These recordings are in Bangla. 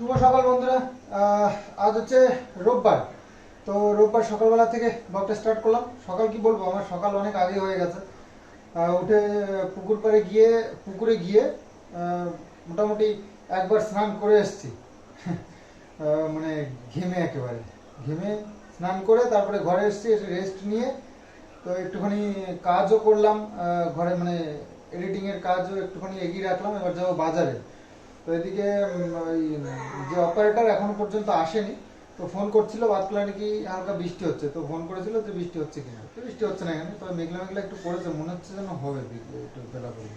শুভ সকাল বন্ধুরা। আজ হচ্ছে রোববার। তো রোববার সকালবেলা থেকে ব্লগটা স্টার্ট করলাম। সকাল কি বলব? আমার সকাল অনেক আগে হয়ে গেছে। উঠে পুকুর পাড়ে গিয়ে, পুকুরে গিয়ে মোটামুটি একবার স্নান করে এসেছি। মানে ঘেমে একেবারে। ঘেমে স্নান করে তারপরে ঘরে এসেছি, এসে রেস্ট নিয়ে, তো একটুখানি কাজও করলাম। ঘরে মানে এডিটিংয়ের কাজও একটুখানি এগিয়ে রাখলাম। এবার যাব বাজারে। তো এদিকে ওই যে অপারেটর এখনও পর্যন্ত আসেনি, তো ফোন করছিল বাতলা নাকি হালকা বৃষ্টি হচ্ছে। তো ফোন করেছিল যে বৃষ্টি হচ্ছে কিনা। তো বৃষ্টি হচ্ছে না এখানে তবে মেঘলা মেঘলা একটু পড়েছে, মনে হচ্ছে যেন হবে একটু বেলা করে।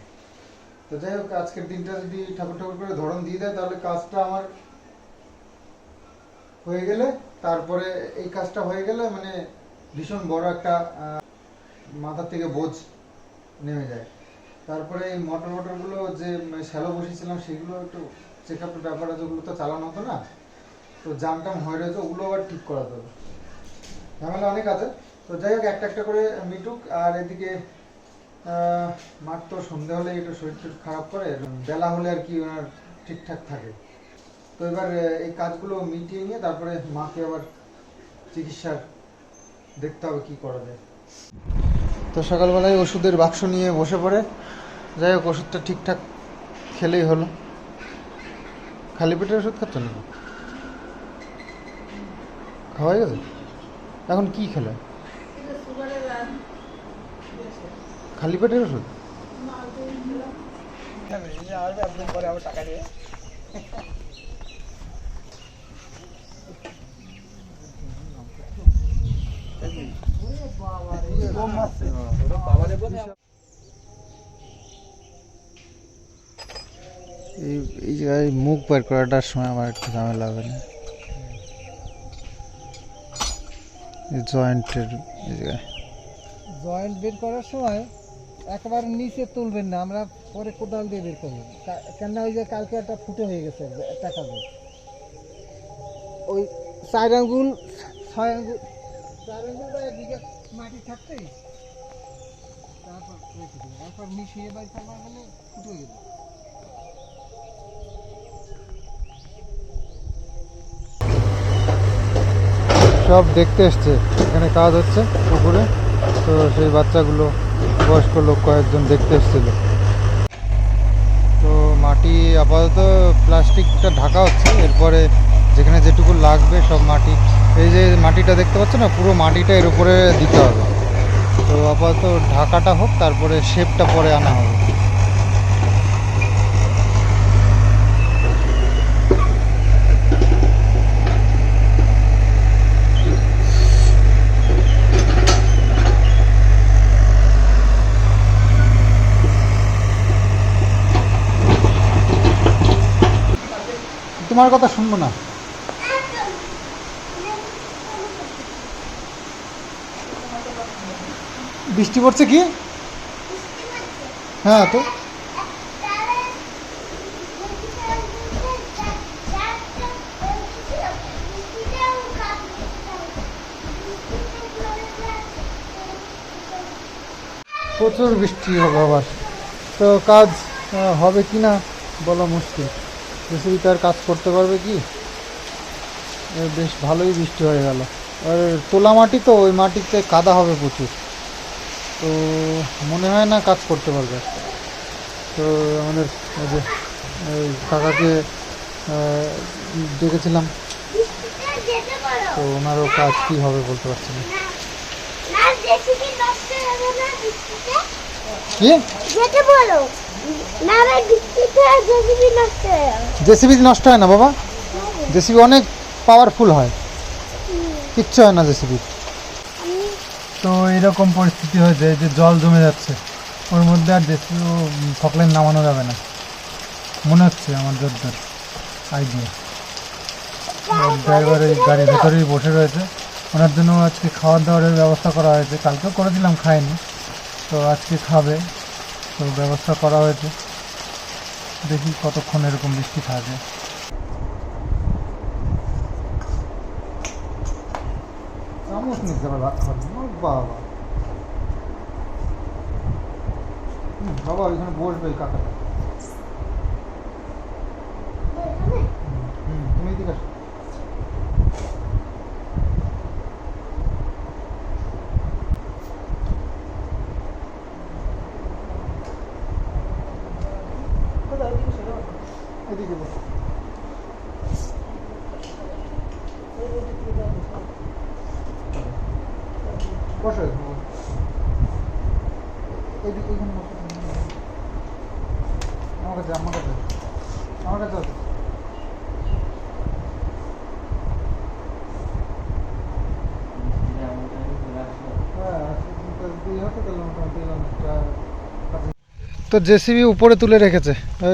তো যাই হোক, আজকের দিনটা যদি ঠাকুর ঠাকুর করে ধরন দিয়ে দেয়, তাহলে কাজটা আমার হয়ে গেলে, তারপরে এই কাজটা হয়ে গেলে মানে ভীষণ বড় একটা মাথার থেকে বোঝ নেমে যায়। তারপরে এই মোটর মোটরগুলো যে শ্যালো বসিয়েছিলাম, সেগুলো একটু চেক আপের ব্যাপার আছে ওগুলো তো চালানো হতো না, তো জাম টাম হয়ে রয়েছে, ওগুলো আবার ঠিক করাতে হবে। ঝামেলা অনেক আছে। তো যাই হোক, একটা একটা করে মিটুক, আর এদিকে মার তো সন্ধে হলে একটু শরীর খারাপ করে বেলা হলে আর কি ওনার ঠিকঠাক থাকে। তো এবার এই কাজগুলো মিটিয়ে নিয়ে তারপরে মাকে আবার চিকিৎসার দেখতে হবে কি করা যায়। তো সকালবেলায় ওষুধের বাক্স নিয়ে বসে পড়ে। যাই হোক ওষুধটা ঠিকঠাক খেলেই হলো খালি পেটের ওষুধ খাচ্ছ না খাওয়াই গেছে এখন কি খেলে খালি পেটের ওষুধ এই এই জায়গায় মুখ বের করাটার সময় আমার একটু ঝামেলা হবে না। জয়েন্টের জায়গায়। জয়েন্ট বের করার সময় একবার নিচে তুলবেন না, আমরা পরে কোদাল দিয়ে বের করব। কেননা ওই যে কালকে একটা ফুটে হয়ে গেছে একটা কাগজ। ওই চার আঙ্গুল, ছয় আঙ্গুল, চার আঙ্গুলটা এদিকে মাটি থাকতেই তারপর তারপর মিশিয়ে বাই করবার গেলে ফুটে গেছে সব দেখতে এসছে। এখানে কাজ হচ্ছে পুকুরে। তো সেই বাচ্চাগুলো, বয়স্ক লোক কয়েকজন দেখতে এসেছিল। তো মাটি আপাতত প্লাস্টিকটা ঢাকা হচ্ছে। এরপরে যেখানে যেটুকু লাগবে সব মাটি। এই যে মাটিটা দেখতে পাচ্ছ না, পুরো মাটিটা এর উপরে দিতে হবে। তো আপাতত ঢাকাটা হোক, তারপরে শেপটা পরে আনা হবে। তোমার কথা শুনব না। বৃষ্টি পড়ছে কি? হ্যাঁ তো। প্রচুর বৃষ্টি হবে আবার। তো কাজ হবে কি না বলা মুশকিল। জেসিবি তার কাজ করতে পারবে কি? বেশ ভালোই বৃষ্টি হয়ে গেল। আর তোলা মাটি তো ওই মাটিতে কাদা হবে প্রচুর। তো মনে হয় না কাজ করতে পারবে। তো আমাদের ওই যে কাকাকে ডেকেছিলাম। তো ওনারও কাজ কী হবে বলতে পারছি না। কি যেতে বলো। জেসিবি নষ্ট হয়ে। নষ্ট হয় না বাবা? জেসিবি অনেক পাওয়ারফুল হয়। কিচ্ছু হয় না জেসিবি। তো এরকম পরিস্থিতি হয়েছে যে জল জমে যাচ্ছে। ওর মধ্যে আর জেসিবি ফকলেন নামানো যাবে না। মনে হচ্ছে আমার যদ্দূর আইডিয়া ড্রাইভার এই গাড়ির ভেতরেই বসে রয়েছে। ওনার জন্য আজকে খাওয়ার দাওয়ারের ব্যবস্থা করা হয়েছে। কালকেও করেছিলাম খায়নি তো আজকে খাবে। তো ব্যবস্থা করা হয়েছে। দেখি কতক্ষণ এরকম বৃষ্টি থাকে। বাবা। ওইখানে বসবে এই কাকাটা এখানে হুম এদিকে বসো বসো এখানে, বসো। এইদিকে এইখানে বসো আমার কাছে আমার কাছে। আমার কাছে আছে। তো জেসিবি উপরে তুলে রেখেছে।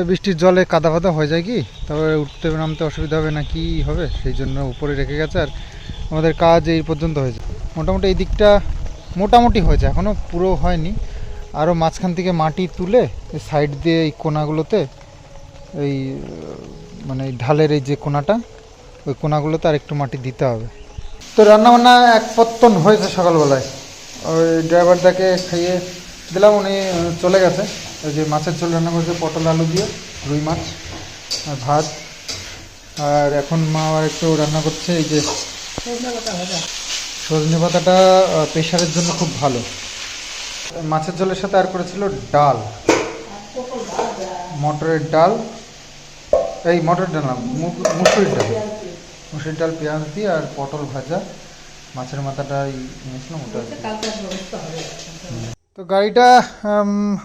বৃষ্টির জলে কাদা ফাদা হয়ে যায় কি? তবে উঠতে নামতে অসুবিধা হবে না কি হবে? সেই জন্য উপরে রেখে গেছে আর আমাদের কাজ এই পর্যন্ত হয়েছে। মোটামুটি এই দিকটা মোটামুটি হয়েছে। এখনও পুরো হয়নি। আরও মাঝখান থেকে মাটি তুলে সাইড দিয়ে এই কোনাগুলোতে এই মানে ঢালের এই যে কোনাটা, ওই কোনাগুলোতে আর একটু মাটি দিতে হবে। তো রান্নাবান্না এক পত্তন হয়েছে সকালবেলায়। ওই ড্রাইভারটাকে খাইয়ে দিলাম, উনি চলে গেছে। ওই যে মাছের ঝোল রান্না করেছে, পটল, আলু দিয়ে, রুই মাছ, আর ভাত। আর এখন মা আবার একটু রান্না করছে, এই যে সজনে পাতাটা প্রেশারের জন্য খুব ভালো। মাছের ঝোলের সাথে আর করেছিল ডাল। মটরের ডাল। এই মটরের ডাল না মুসুরির ডাল। মুসুরির ডাল, পেঁয়াজ দিয়ে আর পটল ভাজা। মাছের মাথাটা নিয়েছিলাম ওটা। তো গাড়িটা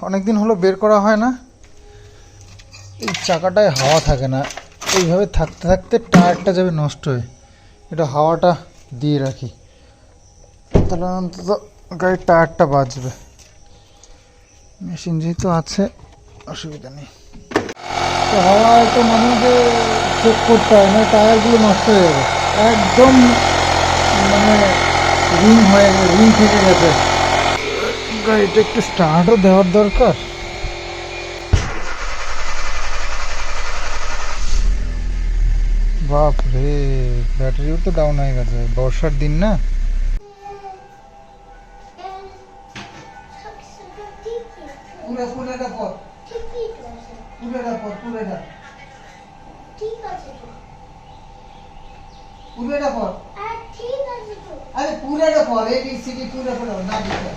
অনেক দিন হলো বের করা হয় না। এই চাকাটায় হাওয়া থাকে না। এইভাবে থাকতে থাকতে টায়ারটা যাবে নষ্ট হয়ে। এটা হাওয়াটা দিয়ে রাখি। তাহলে অন্তত গাড়ির টায়ারটা বাঁচবে মেশিন যেহেতু আছে, অসুবিধা নেই। তো হাওয়া তো মাঝে মাঝে চেক করতে হয় না টায়ারগুলো নষ্ট হয়ে যাবে। একদম মানে রিং হয়ে গেছে, রিং থেকে গেছে। গাড়িটা একটু স্টার্টও দেওয়ার দরকার। বাপ রে ব্যাটারিও তো ডাউন হয়ে গেছে। বর্ষার দিন না? তুলে পুরোটা ঠিক আছে তো। পুরোটা পর আর ঠিক আছে তো। আরে পুরোটা পর এ বি সি ডি পুরো পুরো না দেখে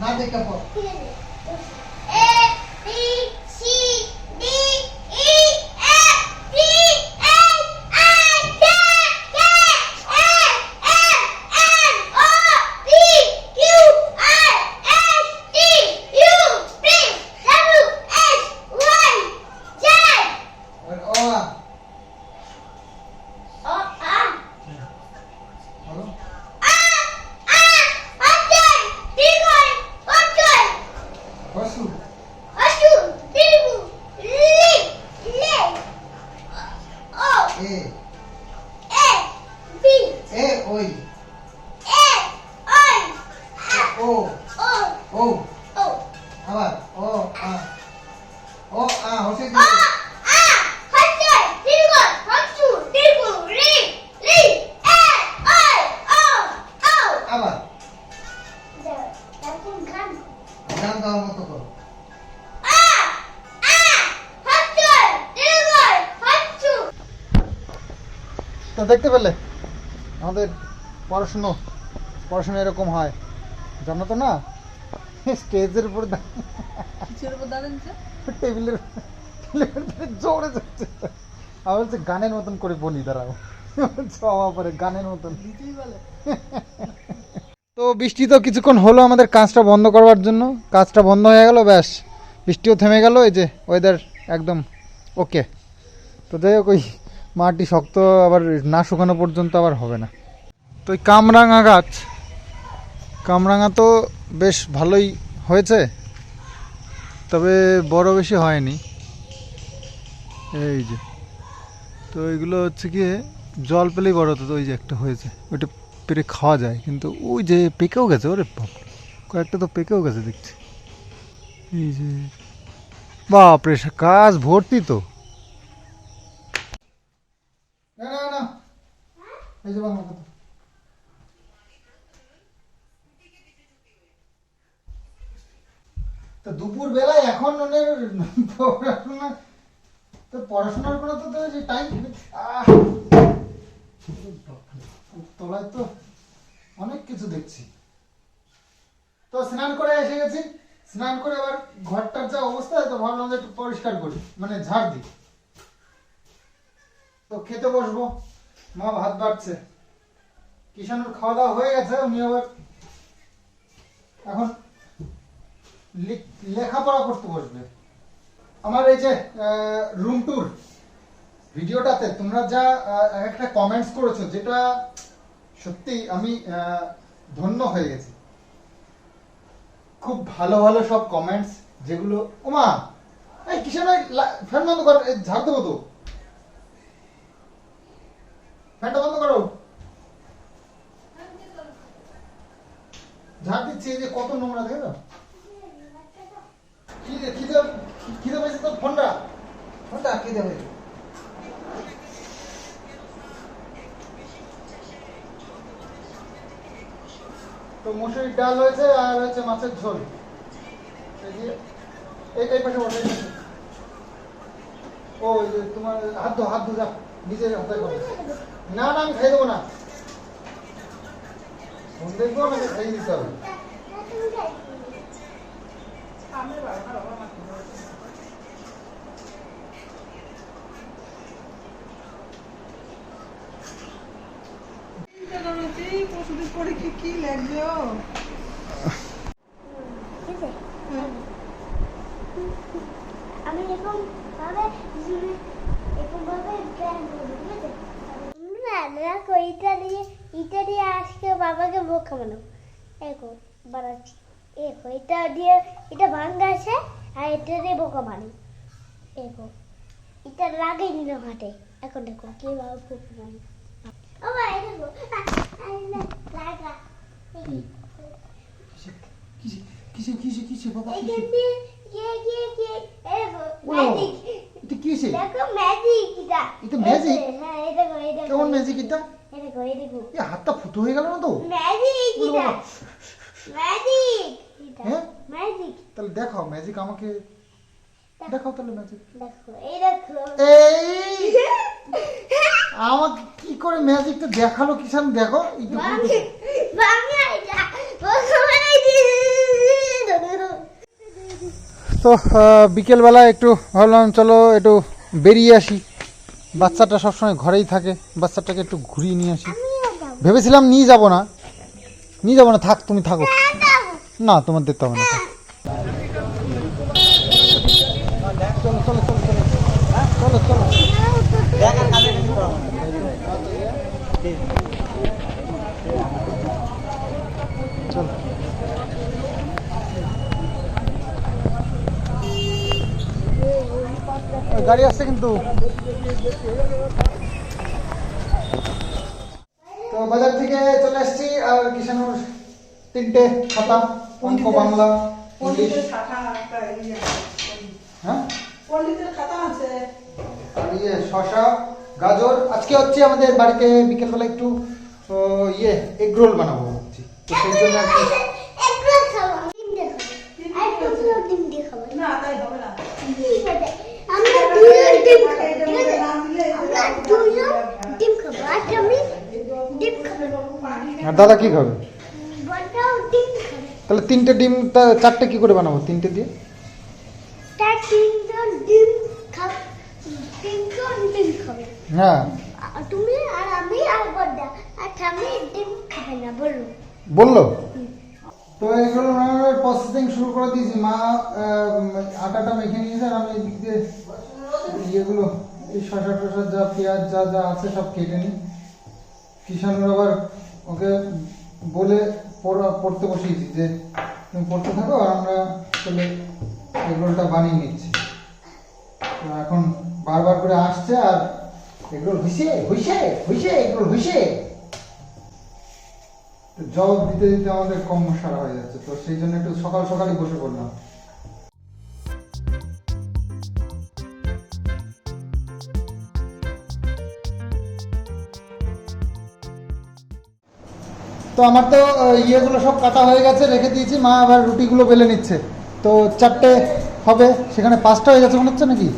না দেখে পর ঠিক আছে। তো দেখতে পেলে? আমাদের পড়াশুনো পড়াশুনো এরকম হয়। জানো তো না? স্টেজের উপর দা- টেবিলের টেবিলের উপরে জোরে যাচ্ছে। আমার হচ্ছে গানের মতন করে বলি দাঁড়াও। পরে গানের মতন। তো বৃষ্টি তো কিছুক্ষণ হলো আমাদের কাজটা বন্ধ করবার জন্য। কাজটা বন্ধ হয়ে গেল ব্যাস। বৃষ্টিও থেমে গেল এই যে ওয়েদার একদম ওকে তো যাই হোক ওই মাটি শক্ত, আবার না শুকানো পর্যন্ত আবার হবে না। তো কামরাঙা গাছ, কামরাঙা তো বেশ ভালোই হয়েছে, তবে বড় বেশি হয়নি। এই যে, তো এগুলো হচ্ছে গিয়ে জল পেলেই বড় হতো ওই যে একটা হয়েছে, ওইটা পেরে খাওয়া যায়, কিন্তু ওই যে পেকেও গেছে, ওরে বাপ, কয়েকটা তো পেকেও গেছে দেখছি। এই যে, বাপরে কাজ ভর্তি তো না না না এই যে বাংলা কথা তো দুপুর বেলায় এখন ওদের পড়াশোনা, তো পড়াশোনার কোনো তো যে টাইম তোলায় তো অনেক কিছু দেখছি। তো স্নান করে এসে গেছি। স্নান করে আবার ঘরটার যা অবস্থা, তো ভাবলাম যে একটু পরিষ্কার করি মানে ঝাড় দিই। তো খেতে বসবো। মা, ভাত বাড়ছে। কিষানুর খাওয়া দাওয়া হয়ে গেছে, উনি আবার এখন লেখাপড়া করতে বসবে। আমার এই যে রুম ট্যুর ভিডিওটাতে তোমরা যা একটা কমেন্টস করেছ, যেটা সত্যি আমি ধন্য হয়ে গেছি। খুব ভালো ভালো সব কমেন্টস যেগুলো ওমা এই কিষান ফ্যান বন্ধ কর ঝাড় দেবো তো। ফ্যানটা বন্ধ করো। ঝাড় দিচ্ছি যে কত নোংরা, দেখো তো ডাল হয়েছে আর হচ্ছে মাছের ঝোল। ও তোমার হাত ধো হাত ধো, যা, নিজের হাতে না না, আমি খাই দেবো না। ফোন দেখব, আমাকে খাইয়ে দিতে হবে। কি লাগবে আমি এরকম ভাবে এরকম ভাবে না দেখো এটা দিয়ে এটা দিয়ে আজকে বাবাকে মুখ খামানো দেখো বানাচ্ছি। দেখো এটা দিয়ে এটা ভাঙ্গা আছে আর এটা দিয়ে বোকা বানি দেখো এটা লাগে নিল হাটে এখন দেখো কীভাবে ফুক বানি ও ভাই দেখো লাগা। কিসে কিসে কিসে বাবা কে দেখো এটা ম্যাজিক? হ্যাঁ দেখো দেখো কেমন ম্যাজিক এটা দেখো এ হাতটা ফুটো হয়ে গেল না তো ম্যাজিক। ম্যাজিক হ্যাঁ? ম্যাজিক তাহলে দেখাও ম্যাজিক আমাকে দেখাও তাহলে ম্যাজিক এই দেখো আমাকে কি করে ম্যাজিকটা দেখাল কিষান দেখো এই তো বাংলা বাংলা এটা ভগবানের দিন তো বিকেলবেলা একটু ভাবলাম চলো একটু বেরিয়ে আসি। বাচ্চাটা সবসময় ঘরেই থাকে বাচ্চাটাকে একটু ঘুরিয়ে নিয়ে আসি। ভেবেছিলাম নিয়ে যাব না। নিয়ে যাব না থাক তুমি থাকো। না তোমার দেখতে হবে না চলো চলো চলো চলো। হ্যাঁ, চলো চলো চলো। গাড়ি আসছে কিন্তু। তো বাজার থেকে চলে আসছি আর কিষানুর তিনটে খাতা অঙ্ক বাংলা ইয়ে হ্যাঁ? আর ইয়ে শশা গাজর। আজকে হচ্ছে আমাদের বাড়িতে বিকেলবেলা একটু ইয়ে এগ রোল বানাবো তো সেই জন্য আর কি একটু খাব ডিম দেখাবো আর একটু ডিম দেখাবো না তাই হবে না ঠিক আছে আমরা দুজন ডিম খাব ঠিক আছে আমরা দুজন ডিম খাব আর আমি ডিম খাব আর দাদা কি খাবে? তাহলে তিনটে ডিম চারটে কি করে বানাবো? তিনটে দিয়ে? হ্যাঁ। তুমি আর আমি আর বড়দা। আর আমি ডিম খাবে না বলো বলল? তো এগুলো প্রসেসিং শুরু করে দিয়েছি। মা আটাটা মেখে নিয়েছে আর আমি এদিক দিয়ে ইয়েগুলো এই শশা টশা যা পেঁয়াজ যা যা আছে সব কেটে নিই। কিষানুর আবার ওকে বলে পড়া- পড়তে বসিয়েছি যে, তুমি পড়তে থাকো আর আমরা তাহলে এগুলোটা বানিয়ে নিচ্ছি। তো এখন বারবার করে আসছে আর এগুলো হইছে হইছে হইছে, এগুলো হইছে। জবাব দিতে দিতে আমাদের কম হয়ে যাচ্ছে। তো সেই জন্য একটু সকাল সকালই বসে পড়লাম। তো আমার তো ইয়েগুলো সব কাটা হয়ে গেছে, রেখে দিয়েছি, মা আবার রুটিগুলো বেলে নিচ্ছে। তো চারটে হবে, সেখানে পাঁচটা হয়ে গেছে মনে হচ্ছে নাকি?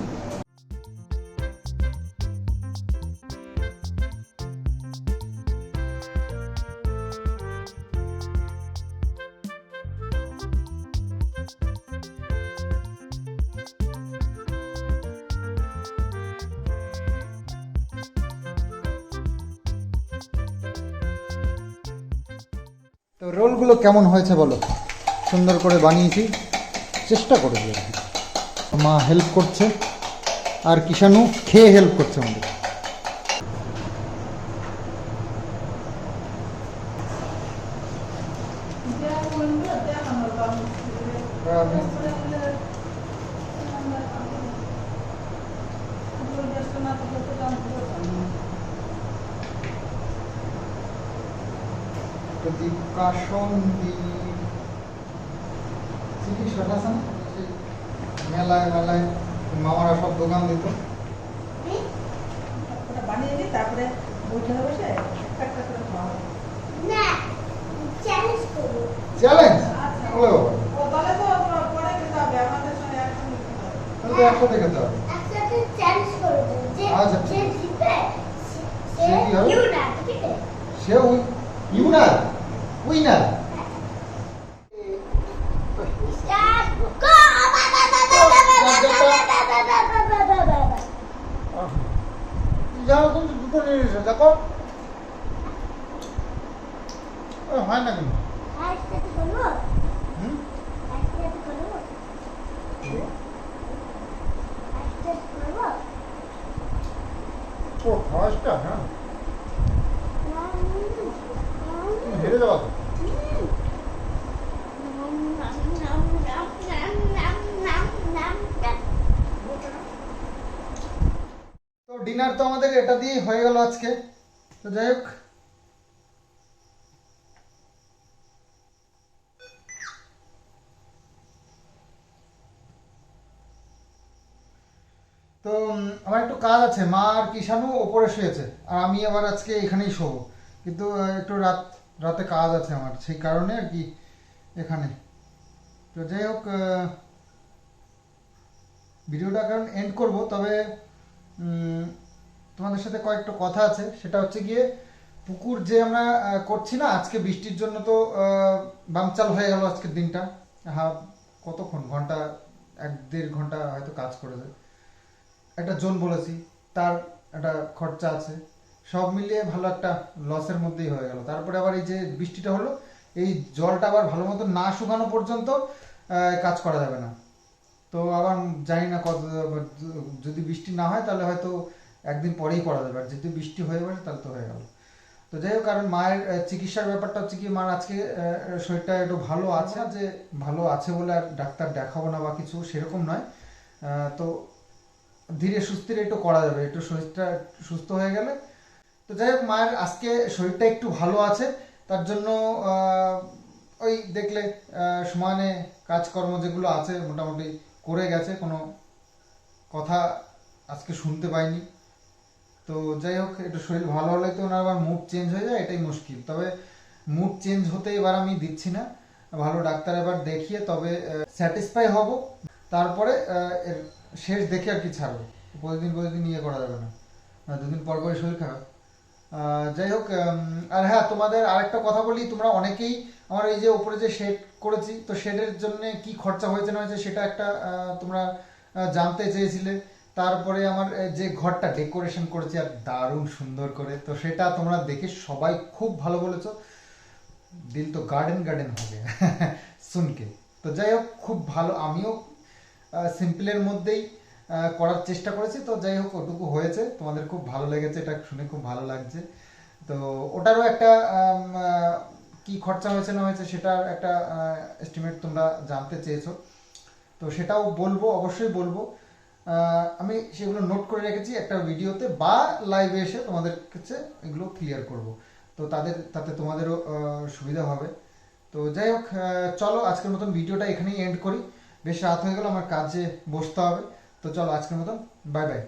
কেমন হয়েছে বলো? সুন্দর করে বানিয়েছি। চেষ্টা করে আর মা হেল্প করছে। আর কিষানু খেয়ে হেল্প করছে আমাদের। আছে না? মেলায় মেলায় মামারা সব দোকান দিত। বানিয়ে দিই তারপরে বসে বসে একটা করে খাওয়া হবে। না চ্যালেঞ্জ করব। চ্যালেঞ্জ। ওলে ও তাহলে তো পরে খেতে হবে আমাদের সঙ্গে একসঙ্গে খেতে হবে। তাহলে একসাথে খেতে হবে। একসাথে চ্যালেঞ্জ করব। যে আচ্ছা, যে জিতবে সে-? ইউনার ঠিক আছে? সে ইউনার উইনার স্টার্ট গো বাবা বাবা বাবা বাবা বাবা বাবা যাও কিন্তু দুটো নিয়ে এসো দেখো ও, হয় না কিন্তু একসাথে করব হুম একসাথে করব একসাথে করব ও ফার্স্টটা হ্যাঁ তুমি হেরে যাওয়া তো তো ডিনার তো আমাদের এটা দিয়েই হয়ে গেল আজকে। তো যাই হোক। তো আমার একটু কাজ আছে। মা আর কিষানু ওপরে শুয়েছে। আর আমি আবার আজকে এখানেই শোবো। কিন্তু একটু রাত, রাতে কাজ আছে আমার। সেই কারণে আর কি এখানে। তো যাই হোক ভিডিওটা কারণ এন্ড করব। তবে তোমাদের সাথে কয়েকটা কথা আছে। সেটা হচ্ছে গিয়ে, পুকুর যে আমরা করছি না, আজকে বৃষ্টির জন্য তো বামচাল হয়ে গেল আজকের দিনটা। হ্যাঁ কতক্ষণ? ঘণ্টা, এক দেড় ঘণ্টা হয়তো কাজ করেছে। একটা জোন বলেছি, তার একটা খরচা আছে। সব মিলিয়ে ভালো একটা লসের মধ্যেই হয়ে গেল। তারপরে আবার এই যে বৃষ্টিটা হলো, এই জলটা আবার ভালো মতো না শুকানো পর্যন্ত কাজ করা যাবে না। তো আবার জানি না কত, যদি বৃষ্টি না হয়, তাহলে হয়তো একদিন পরেই করা যাবে, আর যদি বৃষ্টি হয়ে বসে তাহলে তো হয়ে গেল। তো যাই হোক, কারণ মায়ের চিকিৎসার ব্যাপারটা হচ্ছে কি মার আজকে শরীরটা একটু ভালো আছে, যে ভালো আছে বলে আর ডাক্তার দেখাবো না বা কিছু, সেরকম নয়। তো ধীরে সুস্থিরে একটু করা যাবে, একটু শরীরটা সুস্থ হয়ে গেলে। তো যাই হোক, মায়ের আজকে শরীরটা একটু ভালো আছে, তার জন্য ওই দেখলে সমানে কাজকর্ম যেগুলো আছে মোটামুটি করে গেছে, কোনো কথা আজকে শুনতে পাইনি। তো যাই হোক, একটু শরীর ভালো হলে তো ওনার আবার মুড চেঞ্জ হয়ে যায়, এটাই মুশকিল। তবে মুড চেঞ্জ হতে এবার আমি দিচ্ছি না। ভালো ডাক্তার এবার দেখিয়ে তবে স্যাটিসফাই হব। তারপরে এর শেষ দেখে আর কি ছাড়বো। প্রতিদিন প্রতিদিন ইয়ে করা যাবে না। আর দুদিন পর পরে শরীর খারাপ। যাই হোক আর হ্যাঁ তোমাদের আরেকটা কথা বলি, তোমরা অনেকেই আমার এই যে উপরে যে শেড করেছি, তো শেডের জন্য কি খরচা হয়েছে না হয়েছে সেটা একটা তোমরা জানতে চেয়েছিলে। তারপরে আমার যে ঘরটা ডেকোরেশন করেছি আর দারুণ সুন্দর করে, তো সেটা তোমরা দেখে সবাই খুব ভালো বলেছ। দিল তো গার্ডেন গার্ডেন হবে, শুনকে। তো যাই হোক, খুব ভালো, আমিও সিম্পলের মধ্যেই করার চেষ্টা করেছি। তো যাই হোক, ওটুকু হয়েছে। তোমাদের খুব ভালো লেগেছে, এটা শুনে খুব ভালো লাগছে। তো ওটারও একটা কি খরচা হয়েছে না হয়েছে সেটার একটা এস্টিমেট তোমরা জানতে চেয়েছো। তো সেটাও বলব, অবশ্যই বলব। আমি সেগুলো নোট করে রেখেছি একটা ভিডিওতে বা লাইভে এসে তোমাদের কাছে এগুলো ক্লিয়ার করব। তো তাদের, তাতে তোমাদেরও সুবিধা হবে। তো যাই হোক চলো আজকের মতন ভিডিওটা এখানেই এন্ড করি। বেশ রাত হয়ে গেল, আমার কাজে বসতে হবে। তো চলো আজকের মতন বাই বাই